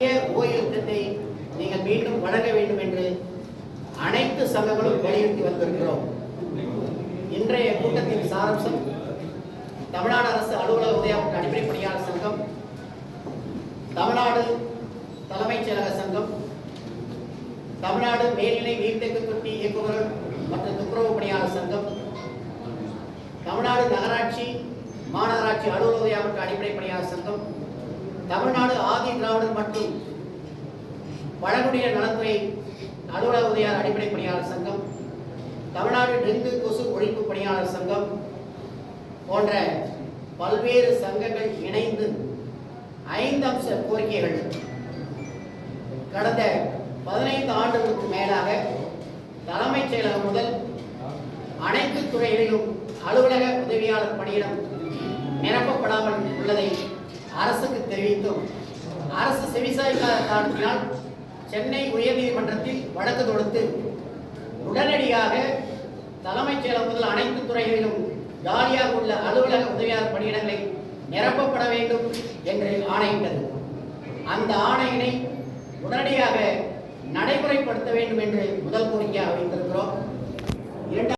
ஓய்வு நீங்கள் மீண்டும் வழங்க வேண்டும் என்று அனைத்து சங்கங்களும் வலியுறுத்தி வந்திருக்கிறோம். இன்றைய கூட்டத்தின் சாரம்சம் தமிழ்நாடு அரசு அலுவலக உதயாவுக்கு அடிப்படை பணியாளர் சங்கம் தமிழ்நாடு தலைமைச் செயலக சங்கம் தமிழ்நாடு மேல்நிலை நீர்த்தேக்க தொட்டி இயக்குநர்கள் மற்றும் துப்புரவு பணியாளர் சங்கம் தமிழ்நாடு நகராட்சி மாநகராட்சி அலுவலக உதயாவுக்கு அடிப்படை பணியாளர் சங்கம் தமிழ்நாடு ஆதி திராவிடர் மற்றும் பழங்குடியினர் நலத்துறை அலுவலக உதவியார் அடிப்படை பணியாளர் சங்கம் தமிழ்நாடு டெங்கு கொசு ஒழிப்பு பணியாளர் சங்கம் போன்ற பல்வேறு சங்கங்கள் இணைந்து ஐந்து அம்ச கோரிக்கைகள். கடந்த பதினைந்து ஆண்டுகளுக்கு மேலாக தலைமைச் செயலகம் முதல் அனைத்து துறைகளிலும் அலுவலக உதவியாளர் பணியிடம் நிரப்பப்படாமல் உள்ளதை அரசுக்கு தெரிவித்தும் அரசு செவிசாய்க்காத காரணத்தினால் சென்னை உயர்நீதிமன்றத்தில் வழக்கு தொடுத்து உடனடியாக தலைமைச் செயலகம் முதல் அனைத்து துறைகளிலும் காலியாக உள்ள அலுவலக உதவியாளர் பணியிடங்களை நிரப்பப்பட வேண்டும் என்று ஆணையிட்டது. அந்த ஆணையினை உடனடியாக நடைமுறைப்படுத்த வேண்டும் என்று முதல் கோரிக்கையாக வைத்திருக்கிறோம். இரண்டாம்